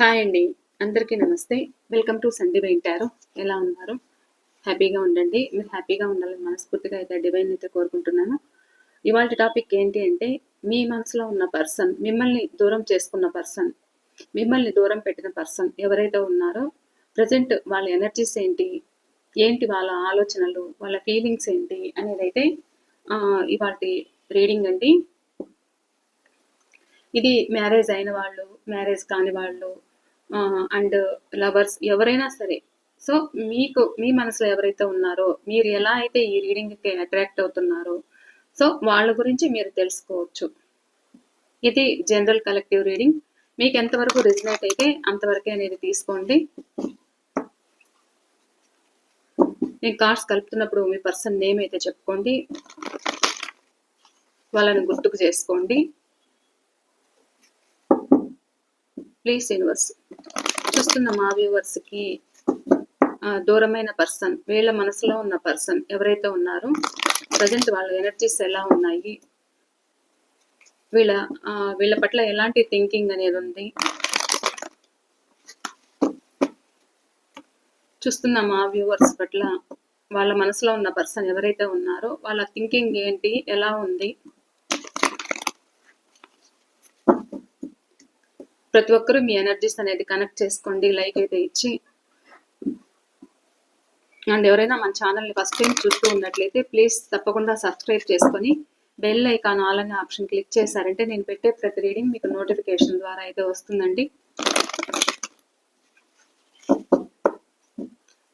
Hi అండి. అందరికీ నమస్తే. వెల్కమ్ టు సండే వెంటారు ఎలా ఉన్నారు? హ్యాపీగా ఉండండి. మీరు హ్యాపీగా ఉండాలని మనస్ఫూర్తిగా అయితే డివైన్ అయితే కోరుకుంటున్నాను. ఇవాళ టాపిక్ ఏంటి అంటే మీ మనసులో ఉన్న పర్సన్ మిమ్మల్ని దూరం చేసుకున్న పర్సన్ మిమ్మల్ని దూరం పెట్టిన పర్సన్ ఎవరైతే ఉన్నారో ప్రజెంట్ వాళ్ళ ఎనర్జీస్ ఏంటి? ఏంటి వాళ్ళ ఆలోచనలు? వాళ్ళ ఫీలింగ్స్ ఏంటి? అనేది అయితే ఇవాటి రీడింగ్ అండి. ఇది మ్యారేజ్ అయిన వాళ్ళు మ్యారేజ్ కాని వాళ్ళు అండ్ లవర్స్ ఎవరైనా సరే. సో మీకు మీ మనసులో ఎవరైతే ఉన్నారో మీరు ఎలా అయితే ఈ రీడింగ్కి అట్రాక్ట్ అవుతున్నారో సో వాళ్ళ గురించి మీరు తెలుసుకోవచ్చు. ఇది జనరల్ కలెక్టివ్ రీడింగ్. మీకు ఎంతవరకు రిజనేట్ అయితే అంతవరకే అనేది తీసుకోండి. నేను కార్డ్స్ కలుపుతున్నప్పుడు మీ పర్సన్ నేమ్ అయితే చెప్పుకోండి. వాళ్ళని గుర్తుకు చేసుకోండి. ప్లీజ్ యూనివర్స్ చూస్తున్న మా వ్యూవర్స్కి దూరమైన పర్సన్ వీళ్ళ మనసులో ఉన్న పర్సన్ ఎవరైతే ఉన్నారో ప్రజెంట్ వాళ్ళ ఎనర్జీస్ ఎలా ఉన్నాయి వీళ్ళ వీళ్ళ పట్ల ఎలాంటి థింకింగ్ అనేది ఉంది. చూస్తున్న మా వ్యూవర్స్ పట్ల వాళ్ళ మనసులో ఉన్న పర్సన్ ఎవరైతే ఉన్నారో వాళ్ళ థింకింగ్ ఏంటి ఎలా ఉంది ప్రతి ఒక్కరూ మీ ఎనర్జీస్ అనేది కనెక్ట్ చేసుకోండి లైక్ అయితే ఇచ్చి. అండ్ ఎవరైనా మన ఛానల్ని ఫస్ట్ టైం చూస్తూ ఉన్నట్లయితే ప్లీజ్ తప్పకుండా సబ్స్క్రైబ్ చేసుకొని బెల్ ఐకాన్ ఆల్ అనే ఆప్షన్ క్లిక్ చేశారంటే నేను పెట్టే ప్రతి రీడింగ్ మీకు నోటిఫికేషన్ ద్వారా అయితే వస్తుందండి.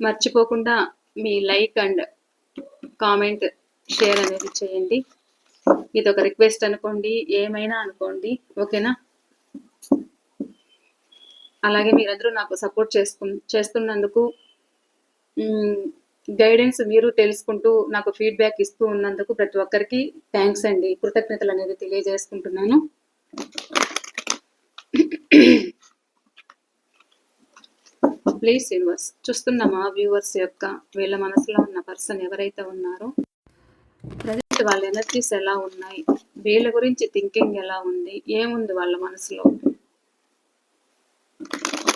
మర్చిపోకుండా మీ లైక్ అండ్ కామెంట్ షేర్ అనేది చేయండి. ఇది ఒక రిక్వెస్ట్ అనుకోండి ఏమైనా అనుకోండి ఓకేనా అలాగే మీరందరూ నాకు సపోర్ట్ చేసుకు చేస్తున్నందుకు గైడెన్స్ మీరు తెలుసుకుంటూ నాకు ఫీడ్బ్యాక్ ఇస్తూ ఉన్నందుకు ప్రతి ఒక్కరికి థ్యాంక్స్ అండి. కృతజ్ఞతలు అనేది తెలియజేసుకుంటున్నాను. ప్లీజ్ యూనివర్స్ చూస్తున్న మా వ్యూవర్స్ యొక్క వీళ్ళ మనసులో ఉన్న పర్సన్ ఎవరైతే ఉన్నారో ప్రజెంట్ వాళ్ళ ఎనర్జీస్ ఎలా ఉన్నాయి? వీళ్ళ గురించి థింకింగ్ ఎలా ఉంది? ఏముంది వాళ్ళ మనసులో? Thank you.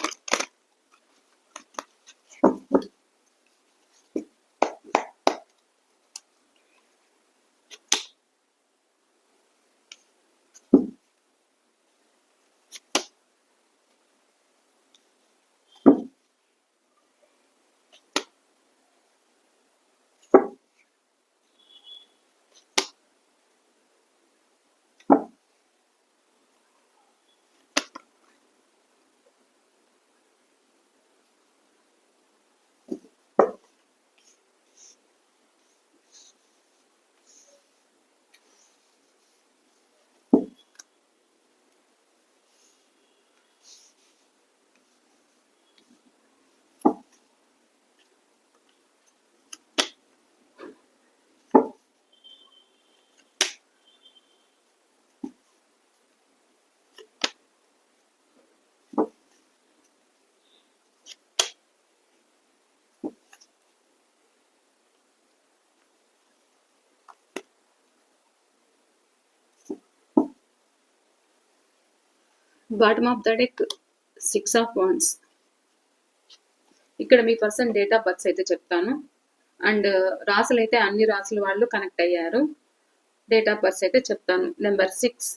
Bottom of the deck six of ones ఇక్కడ మీ పర్సన్ డేట్ ఆఫ్ బర్త్స్ అయితే చెప్తాను. అండ్ రాసులు అయితే అన్ని రాసుల వాళ్ళు కనెక్ట్ అయ్యారు. డేట్ ఆఫ్ బర్త్స్ అయితే చెప్తాను. Number six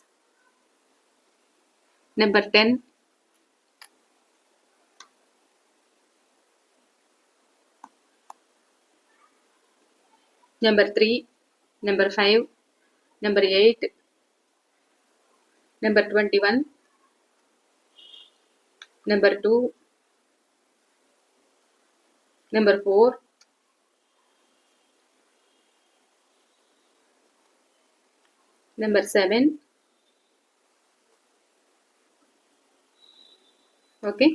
number ten number three number five number eight number twenty one number 2 number 4 number seven okay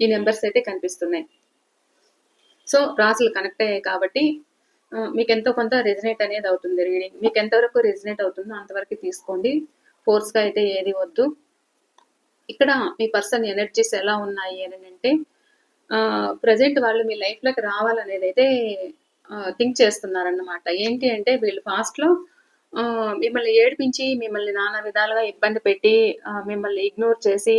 ఈ నెంబర్స్ అయితే కనిపిస్తున్నాయి. సో రాసులు కనెక్ట్ అయ్యాయి కాబట్టి మీకు ఎంతో కొంత రెజినేట్ అనేది అవుతుంది రీడింగ్ మీకు ఎంతవరకు రెజినేట్ అవుతుందో అంతవరకు తీసుకోండి. ఫోర్స్గా అయితే ఏది వద్దు. ఇక్కడ మీ పర్సన్ ఎనర్జీస్ ఎలా ఉన్నాయి అని అంటే ప్రజెంట్ వాళ్ళు మీ లైఫ్లోకి రావాలనేది అయితే థింక్ చేస్తున్నారన్నమాట. ఏంటి అంటే వీళ్ళు పాస్ట్లో మిమ్మల్ని ఏడిపించి మిమ్మల్ని నానా విధాలుగా ఇబ్బంది పెట్టి మిమ్మల్ని ఇగ్నోర్ చేసి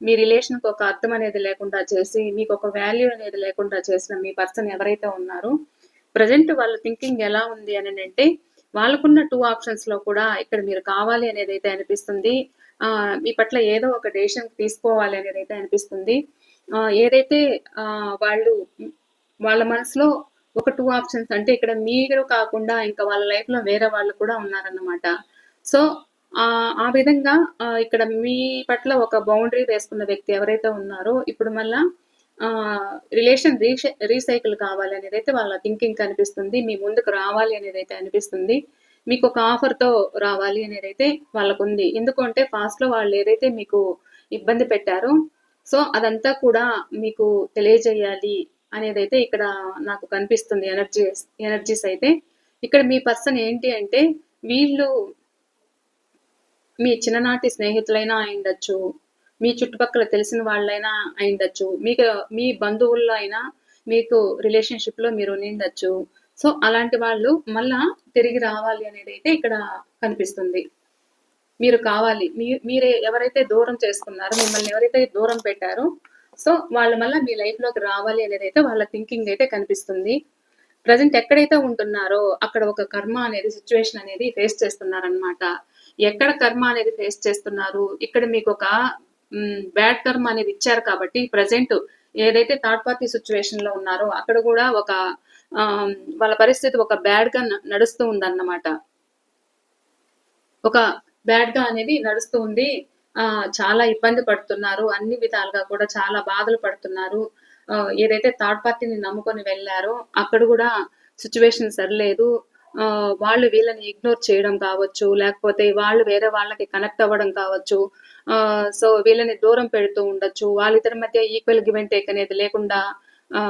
మీ రిలేషన్కి ఒక అర్థం అనేది లేకుండా చేసి మీకు ఒక వాల్యూ అనేది లేకుండా చేసిన మీ పర్సన్ ఎవరైతే ఉన్నారో ప్రజెంట్ వాళ్ళ థింకింగ్ ఎలా ఉంది అని అంటే వాళ్ళకున్న టూ ఆప్షన్స్లో కూడా ఇక్కడ మీరు కావాలి అనేది అయితే అనిపిస్తుంది. మీ పట్ల ఏదో ఒక డెసిషన్ తీసుకోవాలి అనేది అయితే అనిపిస్తుంది. ఆ, ఏదైతే ఆ, వాళ్ళు వాళ్ళ మనసులో ఒక టూ ఆప్షన్స్ అంటే ఇక్కడ మీరు కాకుండా ఇంకా వాళ్ళ లైఫ్లో వేరే వాళ్ళు కూడా ఉన్నారన్నమాట. సో ఆ విధంగా ఇక్కడ మీ పట్ల ఒక బౌండరీ వేసుకున్న వ్యక్తి ఎవరైతే ఉన్నారో ఇప్పుడు మళ్ళా రిలేషన్ రీసైకిల్ కావాలి అనేది అయితే వాళ్ళ థింకింగ్ కనిపిస్తుంది మీ ముందుకు రావాలి అనేది అయితే అనిపిస్తుంది. మీకు ఒక ఆఫర్తో రావాలి అనేది అయితే వాళ్ళకు ఉంది ఎందుకంటే ఫాస్ట్లో లో వాళ్ళు ఏదైతే మీకు ఇబ్బంది పెట్టారో సో అదంతా కూడా మీకు తెలియజేయాలి అనేది అయితే ఇక్కడ నాకు కనిపిస్తుంది ఎనర్జీస్ ఎనర్జీస్ అయితే. ఇక్కడ మీ పర్సన్ ఏంటి అంటే వీళ్ళు మీ చిన్ననాటి స్నేహితులైనా అయిండొచ్చు మీ చుట్టుపక్కల తెలిసిన వాళ్ళైనా అయిండొచ్చు మీకు మీ బంధువుల్లో అయినా మీకు రిలేషన్షిప్లో మీరు నిండొచ్చు సో అలాంటి వాళ్ళు మళ్ళా తిరిగి రావాలి అనేది అయితే ఇక్కడ కనిపిస్తుంది. మీరు కావాలి మీ మీరే ఎవరైతే దూరం చేసుకున్నారో మిమ్మల్ని ఎవరైతే దూరం పెట్టారో సో వాళ్ళు మళ్ళీ మీ లైఫ్లోకి రావాలి అనేది అయితే వాళ్ళ థింకింగ్ అయితే కనిపిస్తుంది. ప్రజెంట్ ఎక్కడైతే ఉంటున్నారో అక్కడ ఒక కర్మ అనేది సిచ్యువేషన్ అనేది ఫేస్ చేస్తున్నారనమాట ఎక్కడ కర్మ అనేది ఫేస్ చేస్తున్నారు? ఇక్కడ మీకు ఒక బ్యాడ్ కర్మ అనేది ఇచ్చారు కాబట్టి ప్రజెంట్ ఏదైతే థర్డ్ పార్టీ సిచ్యువేషన్లో ఉన్నారో అక్కడ కూడా ఒక వాళ్ళ పరిస్థితి ఒక బ్యాడ్గా నడుస్తూ ఉందన్నమాట. ఒక బ్యాడ్గా అనేది నడుస్తూ ఉంది ఆ చాలా ఇబ్బంది పడుతున్నారు. అన్ని విధాలుగా కూడా చాలా బాధలు పడుతున్నారు. ఏదైతే థర్డ్ పార్టీని నమ్ముకొని వెళ్ళారో అక్కడ కూడా సిచ్యువేషన్ సరిలేదు. ఆ, వాళ్ళు వీళ్ళని ఇగ్నోర్ చేయడం కావచ్చు లేకపోతే వాళ్ళు వేరే వాళ్ళకి కనెక్ట్ అవ్వడం కావచ్చు. ఆ, సో వీళ్ళని దూరం పెడుతూ ఉండొచ్చు. వాళ్ళిద్దరి మధ్య ఈక్వల్ గివెన్ టేక్ అనేది లేకుండా ఆ,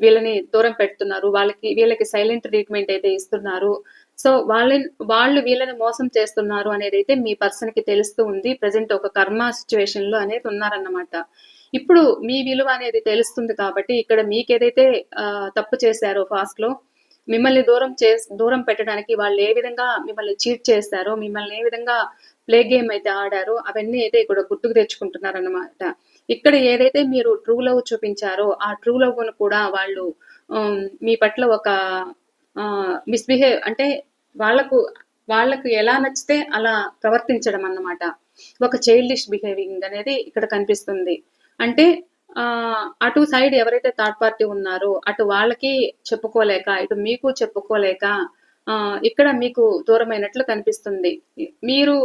వీళ్ళని దూరం పెడుతున్నారు వాళ్ళకి వీళ్ళకి సైలెంట్ ట్రీట్మెంట్ అయితే ఇస్తున్నారు. సో వాళ్ళని వాళ్ళు వీళ్ళని మోసం చేస్తున్నారు అనేది అయితే మీ పర్సన్కి తెలుస్తూ ఉంది. ప్రజెంట్ ఒక కర్మ సిచ్యువేషన్లో అనేది ఉన్నారన్నమాట. ఇప్పుడు మీ విలువ అనేది తెలుస్తుంది కాబట్టి ఇక్కడ మీకు ఏదైతే తప్పు చేశారో ఫాస్ట్లో మిమ్మల్ని దూరం చే దూరం పెట్టడానికి వాళ్ళు ఏ విధంగా మిమ్మల్ని చీట్ చేశారో మిమ్మల్ని ఏ విధంగా ప్లే గేమ్ అయితే ఆడారో అవన్నీ అయితే ఇక్కడ గుర్తుకు తెచ్చుకుంటున్నారు అన్నమాట ఇక్కడ ఏదైతే మీరు ట్రూ లవ్ చూపించారో ఆ ట్రూ లవ్ కూడా వాళ్ళు మీ పట్ల ఒక మిస్బిహేవ్ అంటే వాళ్ళకు వాళ్ళకు ఎలా నచ్చితే అలా ప్రవర్తించడం అన్నమాట. ఒక చైల్డిష్ బిహేవింగ్ అనేది ఇక్కడ కనిపిస్తుంది. అంటే ఆ, అటు సైడ్ ఎవరైతే థర్డ్ పార్టీ ఉన్నారో అటు వాళ్ళకి చెప్పుకోలేక ఇటు మీకు చెప్పుకోలేక ఆ, ఇక్కడ మీకు దూరమైనట్లు కనిపిస్తుంది. మీరు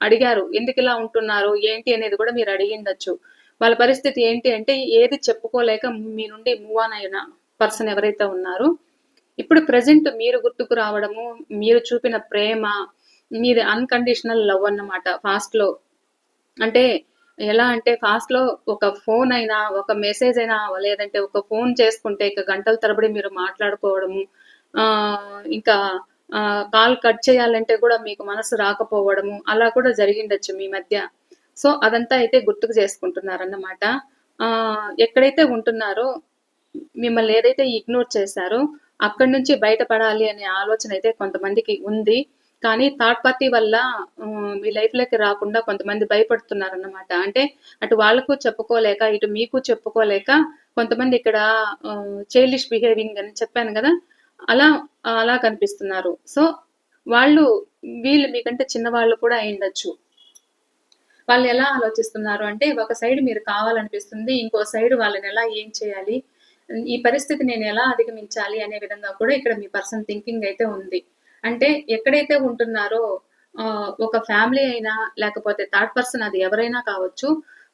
అడిగారు ఎందుకు ఇలా ఉంటున్నారు ఏంటి అనేది కూడా మీరు అడిగిండొచ్చు వాళ్ళ పరిస్థితి ఏంటి అంటే ఏది చెప్పుకోలేక మీ నుండి మూవ్ ఆన్ అయిన పర్సన్ ఎవరైతే ఉన్నారో ఇప్పుడు ప్రజెంట్ మీరు గుర్తుకు రావడము మీరు చూపిన ప్రేమ మీది అన్కండిషనల్ లవ్ అన్నమాట. ఫాస్ట్లో. అంటే ఎలా అంటే ఫాస్ట్లో ఒక ఫోన్ అయినా ఒక మెసేజ్ అయినా లేదంటే ఒక ఫోన్ చేసుకుంటే ఇక గంటల తరబడి మీరు మాట్లాడుకోవడము ఆ ఇంకా కాల్ కట్ చేయాలంటే కూడా మీకు మనసు రాకపోవడము అలా కూడా జరిగిండొచ్చు మీ మధ్య. సో అదంతా అయితే గుర్తుకు చేసుకుంటున్నారన్నమాట. ఆ ఎక్కడైతే ఉంటున్నారో మిమ్మల్ని ఏదైతే ఇగ్నోర్ చేశారో అక్కడి నుంచి బయటపడాలి అనే ఆలోచన అయితే కొంతమందికి ఉంది. కానీ థర్డ్ పార్టీ వల్ల మీ లైఫ్లోకి రాకుండా కొంతమంది భయపడుతున్నారు అన్నమాట అంటే అటు వాళ్ళకు చెప్పుకోలేక ఇటు మీకు చెప్పుకోలేక కొంతమంది ఇక్కడ చైల్డిష్ బిహేవింగ్ అని చెప్పాను కదా అలా అలా కనిపిస్తున్నారు. సో వాళ్ళు వీళ్ళు మీకంటే చిన్నవాళ్ళు కూడా అయిండొచ్చు వాళ్ళు ఎలా ఆలోచిస్తున్నారు అంటే ఒక సైడ్ మీరు కావాలనిపిస్తుంది ఇంకో సైడ్ వాళ్ళని ఎలా ఏం చేయాలి ఈ పరిస్థితి నేను ఎలా అధిగమించాలి అనే విధంగా కూడా ఇక్కడ మీ పర్సన్ థింకింగ్ అయితే ఉంది. అంటే ఎక్కడైతే ఉంటున్నారో ఒక ఫ్యామిలీ అయినా లేకపోతే థర్డ్ పర్సన్ అది ఎవరైనా కావచ్చు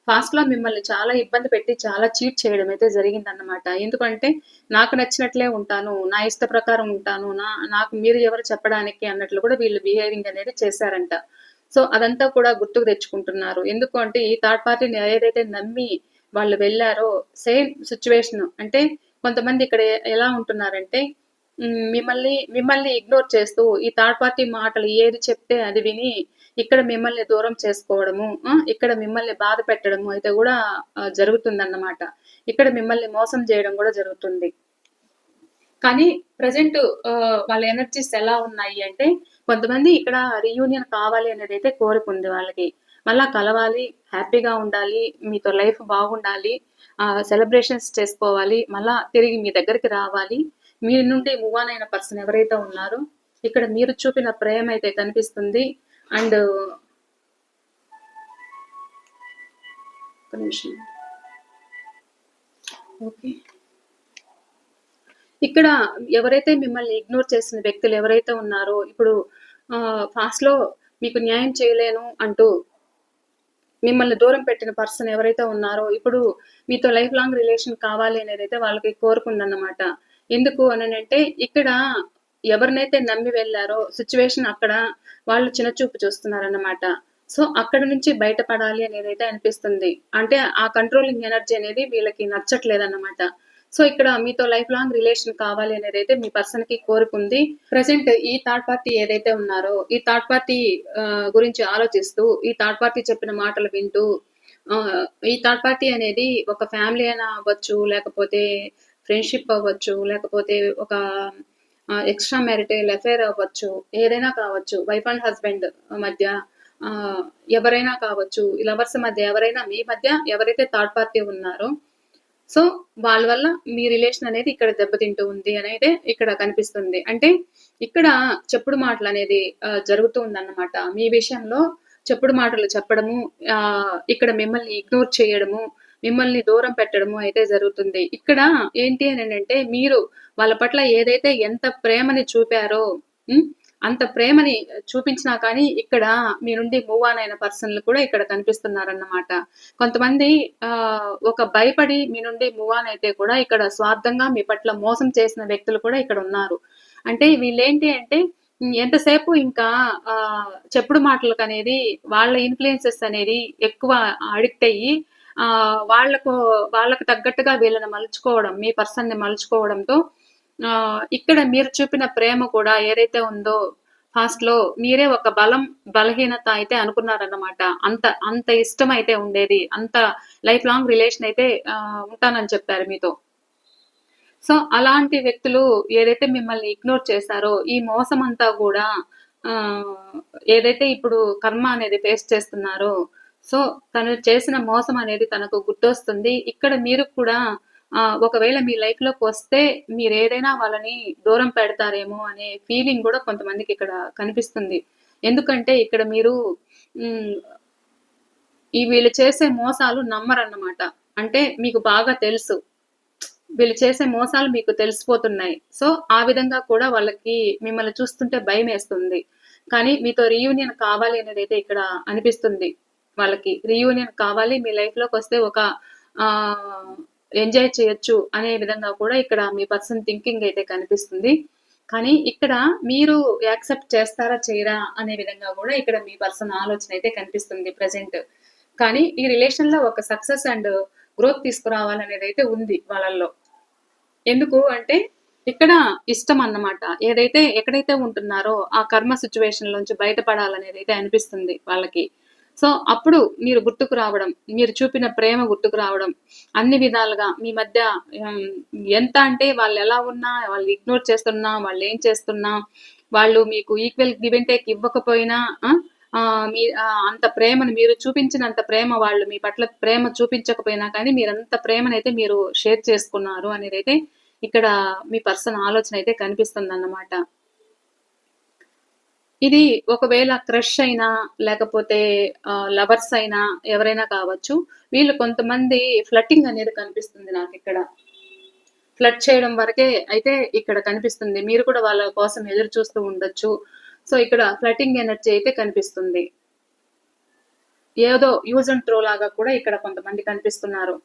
ఫాస్ట్లో మిమ్మల్ని చాలా ఇబ్బంది పెట్టి చాలా చీట్ చేయడం అయితే జరిగిందన్నమాట. ఎందుకంటే నాకు నచ్చినట్లే ఉంటాను నా ఇష్ట ప్రకారం ఉంటాను నా నాకు మీరు ఎవరు చెప్పడానికి అన్నట్లు కూడా వీళ్ళు బిహేవింగ్ అనేది చేశారంట. సో అదంతా కూడా గుర్తుకు తెచ్చుకుంటున్నారు. ఎందుకు అంటే ఈ థర్డ్ పార్టీని ఏదైతే నమ్మి వాళ్ళు వెళ్ళారో సేమ్ సిచ్యువేషన్ అంటే కొంతమంది ఇక్కడ ఎలా ఉంటున్నారంటే మిమ్మల్ని మిమ్మల్ని ఇగ్నోర్ చేస్తూ ఈ థర్డ్ పార్టీ మాటలు ఏది చెప్తే అది విని ఇక్కడ మిమ్మల్ని దూరం చేసుకోవడము ఇక్కడ మిమ్మల్ని బాధ పెట్టడము అయితే కూడా జరుగుతుంది అన్నమాట ఇక్కడ మిమ్మల్ని మోసం చేయడం కూడా జరుగుతుంది. కానీ ప్రజెంట్ వాళ్ళ ఎనర్జీస్ ఎలా ఉన్నాయి అంటే కొంతమంది ఇక్కడ రీయూనియన్ కావాలి అనేది అయితే కోరిక ఉంది వాళ్ళకి. మళ్ళా కలవాలి హ్యాపీగా ఉండాలి మీతో లైఫ్ బాగుండాలి సెలబ్రేషన్స్ చేసుకోవాలి మళ్ళా తిరిగి మీ దగ్గరికి రావాలి. మీ నుండి మూవ్ ఆన్ అయిన పర్సన్ ఎవరైతే ఉన్నారో ఇక్కడ మీరు చూపిన ప్రేమ అయితే కనిపిస్తుంది. అండ్ ఒక నిమిషం. ఓకే ఇక్కడ ఎవరైతే మిమ్మల్ని ఇగ్నోర్ చేసిన వ్యక్తులు ఎవరైతే ఉన్నారో ఇప్పుడు ఫాస్ట్లో మీకు న్యాయం చేయలేను అంటూ మిమ్మల్ని దూరం పెట్టిన పర్సన్ ఎవరైతే ఉన్నారో ఇప్పుడు మీతో లైఫ్ లాంగ్ రిలేషన్ కావాలి అనేది అయితే వాళ్ళకి కోరుకుందన్నమాట ఎందుకు అని అంటే ఇక్కడ ఎవరినైతే నమ్మి వెళ్ళారో సిచ్యువేషన్ అక్కడ వాళ్ళు చిన్నచూపు చూస్తున్నారన్నమాట. సో అక్కడ నుంచి బయటపడాలి అనేది అయితే అనిపిస్తుంది. అంటే ఆ కంట్రోలింగ్ ఎనర్జీ అనేది వీళ్ళకి నచ్చట్లేదన్నమాట. సో ఇక్కడ మీతో లైఫ్ లాంగ్ రిలేషన్ కావాలి అనేది అయితే మీ పర్సన్కి కోరుకుంది ప్రజెంట్ ఈ థర్డ్ పార్టీ ఏదైతే ఉన్నారో ఈ థర్డ్ పార్టీ గురించి ఆలోచిస్తూ ఈ థర్డ్ పార్టీ చెప్పిన మాటలు వింటూ ఆ, ఈ థర్డ్ పార్టీ అనేది ఒక ఫ్యామిలీ అయినా అవ్వచ్చు లేకపోతే ఫ్రెండ్షిప్ అవ్వచ్చు లేకపోతే ఒక ఎక్స్ట్రా మ్యారిటల్ అఫేర్ అవ్వచ్చు ఏదైనా కావచ్చు వైఫ్ అండ్ హస్బెండ్ మధ్య ఆ, ఎవరైనా కావచ్చు లవర్స్ మధ్య ఎవరైనా మీ మధ్య ఎవరైతే థర్డ్ పార్టీ ఉన్నారో సో వాళ్ళ వల్ల మీ రిలేషన్ అనేది ఇక్కడ దెబ్బతింటూ ఉంది అనేది ఇక్కడ కనిపిస్తుంది. అంటే ఇక్కడ చెప్పుడు మాటలు అనేది జరుగుతూ ఉందన్నమాట. మీ విషయంలో చెప్పుడు మాటలు చెప్పడము ఆ, ఇక్కడ మిమ్మల్ని ఇగ్నోర్ చేయడము మిమ్మల్ని దూరం పెట్టడము అయితే జరుగుతుంది. ఇక్కడ ఏంటి అని అంటే మీరు వాళ్ళ పట్ల ఏదైతే ఎంత ప్రేమని చూపారో అంత ప్రేమని చూపించినా కానీ ఇక్కడ మీ నుండి మూవ్ ఆన్ అయిన పర్సన్లు కూడా ఇక్కడ కనిపిస్తున్నారన్నమాట. కొంతమంది ఆ, ఒక భయపడి మీ నుండి మూవ్ ఆన్ అయితే కూడా ఇక్కడ స్వార్థంగా మీ పట్ల మోసం చేసిన వ్యక్తులు కూడా ఇక్కడ ఉన్నారు. అంటే వీళ్ళేంటి అంటే ఎంతసేపు ఇంకా ఆ, చెప్పుడు మాటలకు అనేది వాళ్ళ ఇన్ఫ్లుయెన్సెస్ అనేది ఎక్కువ అడిక్ట్ అయ్యి ఆ, వాళ్ళకు వాళ్ళకు తగ్గట్టుగా వీళ్ళని మలుచుకోవడం మీ పర్సన్ని మలుచుకోవడంతో ఇక్కడ మీరు చూపిన ప్రేమ కూడా ఏదైతే ఉందో ఫాస్ట్లో మీరే ఒక బలం బలహీనత అయితే అనుకున్నారన్నమాట. అంత అంత ఇష్టం అయితే ఉండేది. అంత లైఫ్ లాంగ్ రిలేషన్ అయితే ఆ, ఉంటానని చెప్పారు మీతో. సో అలాంటి వ్యక్తులు ఏదైతే మిమ్మల్ని ఇగ్నోర్ చేశారో ఈ మోసం అంతా కూడా ఆ, ఏదైతే ఇప్పుడు కర్మ అనేది ఫేస్ చేస్తున్నారో సో తను చేసిన మోసం అనేది తనకు గుర్తొస్తుంది. ఇక్కడ మీరు కూడా ఒకవేళ మీ లైఫ్లోకి వస్తే మీరు ఏదైనా వాళ్ళని దూరం పెడతారేమో అనే ఫీలింగ్ కూడా కొంతమందికి ఇక్కడ కనిపిస్తుంది. ఎందుకంటే ఇక్కడ మీరు ఈ వీళ్ళు చేసే మోసాలు నమ్మరన్నమాట. అంటే మీకు బాగా తెలుసు. వీళ్ళు చేసే మోసాలు మీకు తెలిసిపోతున్నాయి. సో ఆ విధంగా కూడా వాళ్ళకి మిమ్మల్ని చూస్తుంటే భయం వేస్తుంది కానీ మీతో రీయూనియన్ కావాలి అనేది అయితే ఇక్కడ అనిపిస్తుంది. వాళ్ళకి రీయూనియన్ కావాలి మీ లైఫ్లోకి వస్తే ఒక ఎంజాయ్ చేయొచ్చు అనే విధంగా కూడా ఇక్కడ మీ పర్సన్ థింకింగ్ అయితే కనిపిస్తుంది. కానీ ఇక్కడ మీరు యాక్సెప్ట్ చేస్తారా చేయరా అనే విధంగా కూడా ఇక్కడ మీ పర్సన్ ఆలోచన అయితే కనిపిస్తుంది ప్రజెంట్. కానీ ఈ రిలేషన్లో ఒక సక్సెస్ అండ్ గ్రోత్ తీసుకురావాలనేది అయితే ఉంది వాళ్ళల్లో. ఎందుకు అంటే ఇక్కడ ఇష్టం అన్నమాట. ఏదైతే ఎక్కడైతే ఉంటున్నారో ఆ కర్మ సిచ్యువేషన్ నుంచి బయటపడాలనేది అయితే అనిపిస్తుంది వాళ్ళకి. సో అప్పుడు మీరు గుర్తుకు రావడం మీరు చూపిన ప్రేమ గుర్తుకు రావడం అన్ని విధాలుగా మీ మధ్య ఎంత అంటే వాళ్ళు ఎలా ఉన్నా వాళ్ళు ఇగ్నోర్ చేస్తున్నా వాళ్ళు ఏం చేస్తున్నా వాళ్ళు మీకు ఈక్వల్ గివ్ అండ్ టేక్ ఇవ్వకపోయినా ఆ, మీ అంత ప్రేమను మీరు చూపించినంత ప్రేమ వాళ్ళు మీ పట్ల ప్రేమ చూపించకపోయినా కానీ మీరు అంత ప్రేమనైతే మీరు షేర్ చేసుకున్నారు అనేది అయితే ఇక్కడ మీ పర్సన్ ఆలోచన అయితే కనిపిస్తుంది అన్నమాట ఇది ఒకవేళ క్రష్ అయినా లేకపోతే లవర్స్ అయినా ఎవరైనా కావచ్చు వీళ్ళు కొంతమంది ఫ్లట్టింగ్ అనేది కనిపిస్తుంది నాకు ఇక్కడ. ఫ్లట్ చేయడం వరకే అయితే ఇక్కడ కనిపిస్తుంది. మీరు కూడా వాళ్ళ కోసం ఎదురు చూస్తూ ఉండొచ్చు. సో ఇక్కడ ఫ్లటింగ్ ఎనర్జీ అయితే కనిపిస్తుంది. ఏదో యూజ్ అండ్ త్రో లాగా కూడా ఇక్కడ కొంతమంది కనిపిస్తున్నారు.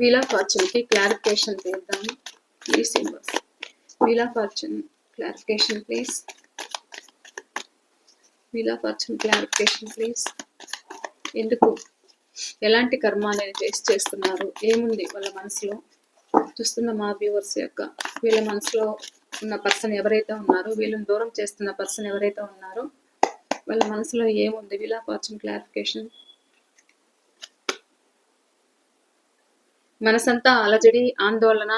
వీల్ ఆఫ్ క్లారిఫికేషన్ చేద్దాము please symbols wheel of fortune clarification please wheel of fortune clarification please ఎందుకు? ఎలాంటి కర్మ అనేది ఫేస్ చేస్తున్నారు? ఏముంది వాళ్ళ మనసులో? చూస్తున్న మా వ్యూవర్స్ యొక్క వీళ్ళ మనసులో ఉన్న పర్సన్ ఎవరైతే ఉన్నారో వీళ్ళని దూరం చేస్తున్న పర్సన్ ఎవరైతే ఉన్నారో వాళ్ళ మనసులో ఏముంది? వీళ్ళ ఆఫ్ ఫార్చ్యూన్ క్లారిఫికేషన్ మనసంతా అలజడి ఆందోళన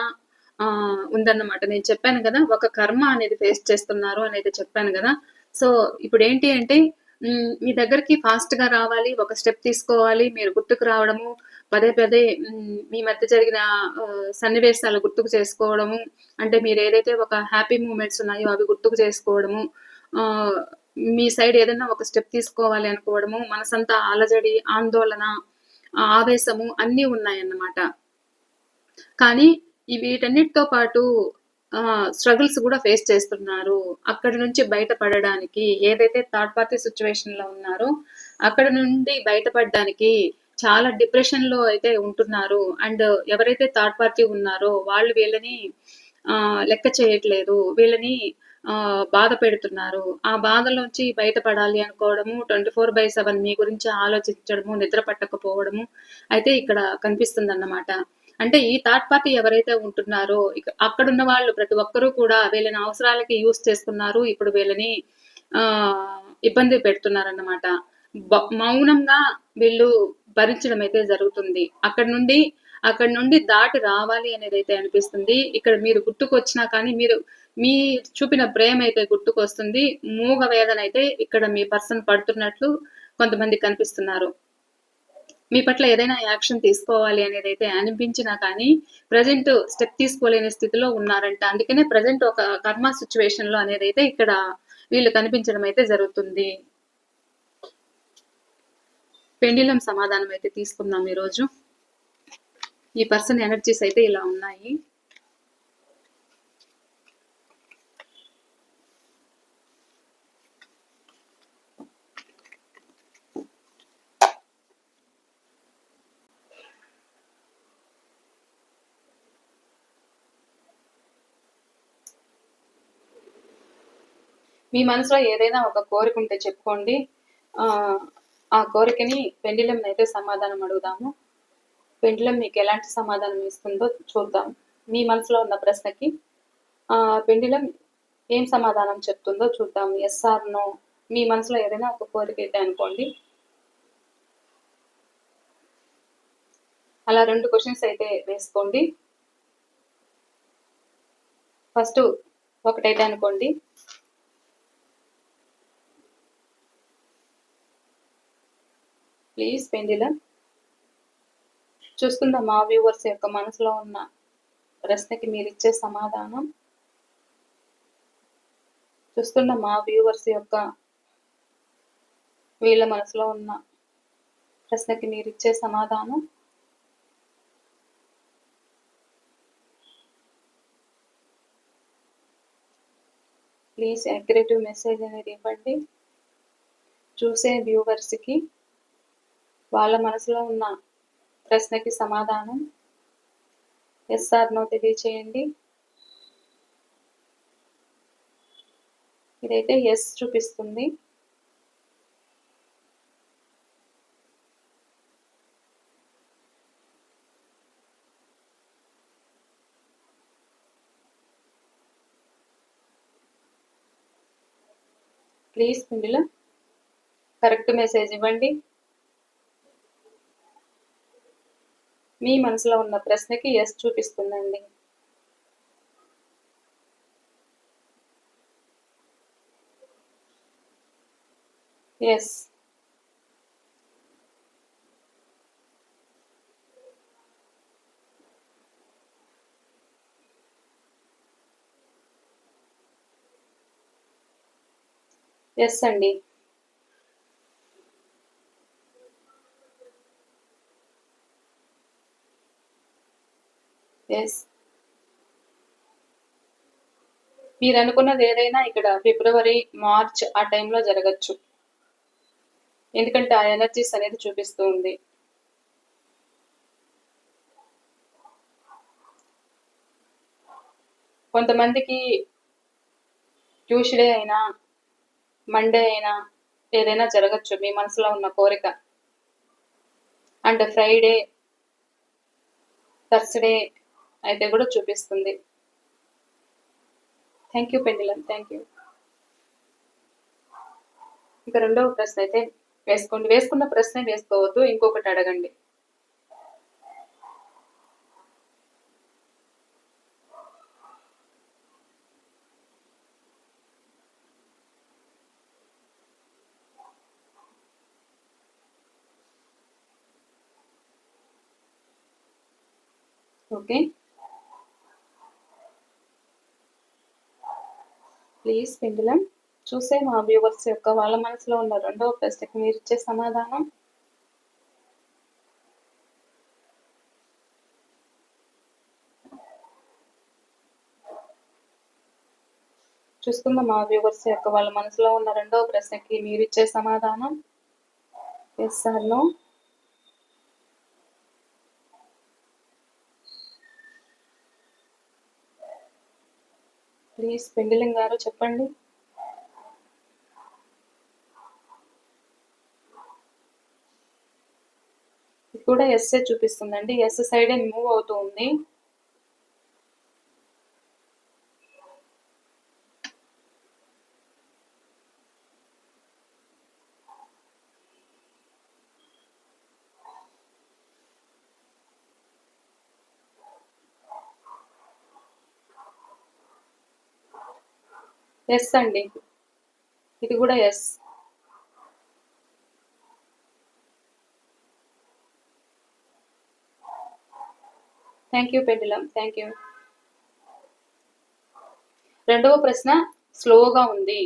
ఉందన్నమాట. నేను చెప్పాను కదా ఒక కర్మ అనేది ఫేస్ చేస్తున్నారు అనేది చెప్పాను కదా. సో ఇప్పుడు ఏంటి అంటే మీ దగ్గరికి ఫాస్ట్గా రావాలి ఒక స్టెప్ తీసుకోవాలి మీరు గుర్తుకు రావడము పదే పదే మీ మధ్య జరిగిన సన్నివేశాలు గుర్తుకు చేసుకోవడము అంటే మీరు ఏదైతే ఒక హ్యాపీ మూమెంట్స్ ఉన్నాయో అవి గుర్తుకు చేసుకోవడము మీ సైడ్ ఏదైనా ఒక స్టెప్ తీసుకోవాలి అనుకోవడము మనసంతా అలజడి ఆందోళన ఆవేశము అన్నీ ఉన్నాయన్నమాట. కానీ వీటన్నిటితో పాటు స్ట్రగుల్స్ కూడా ఫేస్ చేస్తున్నారు. అక్కడి నుంచి బయటపడడానికి ఏదైతే థర్డ్ పార్టీ సిచ్యువేషన్లో ఉన్నారో అక్కడ నుండి బయటపడడానికి చాలా డిప్రెషన్లో అయితే ఉంటున్నారు. అండ్ ఎవరైతే థర్డ్ పార్టీ ఉన్నారో వాళ్ళు వీళ్ళని ఆ, లెక్క చేయట్లేదు. వీళ్ళని ఆ, బాధ పెడుతున్నారు. ఆ బాధలోంచి బయటపడాలి అనుకోవడము ట్వంటీ ఫోర్ బై సెవెన్ మీ గురించి ఆలోచించడము నిద్ర పట్టకపోవడము అయితే ఇక్కడ కనిపిస్తుంది అన్నమాట అంటే ఈ థర్డ్ పార్టీ ఎవరైతే ఉంటున్నారో అక్కడున్న అక్కడ ఉన్న వాళ్ళు ప్రతి ఒక్కరూ కూడా వీళ్ళని అవసరాలకి యూస్ చేసుకున్నారు ఇప్పుడు వీళ్ళని ఆ ఇబ్బంది పెడుతున్నారు అన్నమాట మౌనంగా వీళ్ళు భరించడం అయితే జరుగుతుంది. అక్కడ నుండి అక్కడ నుండి దాటి రావాలి అనేది అయితే అనిపిస్తుంది. ఇక్కడ మీరు గుర్తుకొచ్చినా కానీ మీరు మీ చూపిన ప్రేమ అయితే గుర్తుకొస్తుంది. మూగ వేదన అయితే ఇక్కడ మీ పర్సన్ పడుతున్నట్లు కొంతమంది కనిపిస్తున్నారు. మీ పట్ల ఏదైనా యాక్షన్ తీసుకోవాలి అనేది అయితే అనిపించినా కానీ ప్రజెంట్ స్టెప్ తీసుకోలేని స్థితిలో ఉన్నారంట. అందుకనే ప్రజెంట్ ఒక కర్మ సిచ్యువేషన్లో అనేది అయితే ఇక్కడ వీళ్ళు కనిపించడం అయితే జరుగుతుంది. పెండిలం సమాధానం అయితే తీసుకుందాం ఈరోజు. ఈ పర్సన్ ఎనర్జీస్ అయితే ఇలా ఉన్నాయి. మీ మనసులో ఏదైనా ఒక కోరిక ఉంటే చెప్పుకోండి. ఆ, కోరికని పెండిలం అయితే సమాధానం అడుగుదాము. పెండిలం మీకు ఎలాంటి సమాధానం ఇస్తుందో చూద్దాం మీ మనసులో ఉన్న ప్రశ్నకి ఆ, పెండిలం ఏం సమాధానం చెప్తుందో చూద్దాం ఎస్ఆర్ నో మీ మనసులో ఏదైనా ఒక కోరిక అయితే అనుకోండి. అలా రెండు క్వశ్చన్స్ అయితే వేసుకోండి. ఫస్ట్ ఒకటైతే అనుకోండి. Please pendulum. చూసుకుందాం మా వ్యూవర్స్ యొక్క మనసులో ఉన్న ప్రశ్నకి మీరు ఇచ్చే సమాధానం? చూస్తున్న మా వ్యూవర్స్ యొక్క వీళ్ళ మనసులో ఉన్న ప్రశ్నకి మీరు ఇచ్చే సమాధానం? ప్లీజ్ అగ్రేటివ్ మెసేజ్ అనేది ఇవ్వండి. చూసే వ్యూవర్స్కి వాళ్ళ మనసులో ఉన్న ప్రశ్నకి సమాధానం. ఎస్ నో తెలియచేయండి. ఇదైతే ఎస్ చూపిస్తుంది. ప్లీజ్ ఇందులో కరెక్ట్ మెసేజ్ ఇవ్వండి. మీ మనసులో ఉన్న ప్రశ్నకి ఎస్ చూపిస్తుందండి. ఎస్ ఎస్ అండి. ఎస్ మీరు అనుకున్నది ఏదైనా ఇక్కడ ఫిబ్రవరి మార్చ్ ఆ టైంలో జరగచ్చు. ఎందుకంటే ఆ ఎనర్జీస్ అనేది చూపిస్తూ ఉంది. కొంతమందికి ట్యూస్డే అయినా మండే అయినా ఏదైనా జరగచ్చు మీ మనసులో ఉన్న కోరిక. అండ్ ఫ్రైడే థర్స్డే అయితే కూడా చూపిస్తుంది. Thank you pendulum thank you ఇక రెండవ ప్రశ్న అయితే వేసుకోండి. వేసుకున్న ప్రశ్న వేసుకోవద్దు ఇంకొకటి అడగండి. ఓకే. ప్లీజ్ పెండులం చూసే మా వ్యూవర్స్ యొక్క వాళ్ళ మనసులో ఉన్న రెండవ ప్రశ్నకి మీరు ఇచ్చే సమాధానం? చూసుకుందాం మా వ్యూవర్స్ యొక్క వాళ్ళ మనసులో ఉన్న రెండవ ప్రశ్నకి మీరు ఇచ్చే సమాధానం? Yes sir no please pendulum గారు చెప్పండి. ఇది కూడా ఎస్ఏ చూపిస్తుందండి. ఎస్ సైడే మూవ్ అవుతూ ఉంది. ఎస్ అండి. ఇది కూడా yes. Thank you pendulum thank you. రెండవ ప్రశ్న స్లోగా ఉంది.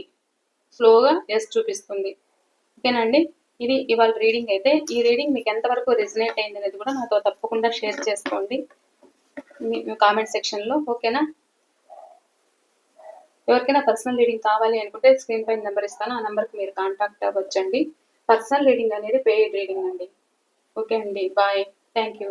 స్లోగా ఎస్ చూపిస్తుంది. ఓకేనండి? ఇది ఇవాళ రీడింగ్ అయితే ఈ రీడింగ్ మీకు ఎంతవరకు రిజనేట్ అయింది అనేది కూడా నాతో తప్పకుండా షేర్ చేసుకోండి. మీ కామెంట్ సెక్షన్లో ఓకేనా? ఎవరికైనా పర్సనల్ రీడింగ్ కావాలి అనుకుంటే స్క్రీన్ పైన నెంబర్ ఇస్తాను. ఆ నెంబర్కి మీరు కాంటాక్ట్ అవ్వచ్చండి. పర్సనల్ రీడింగ్ అనేది పెయిడ్ రీడింగ్ అండి. ఓకే అండి. Bye thank you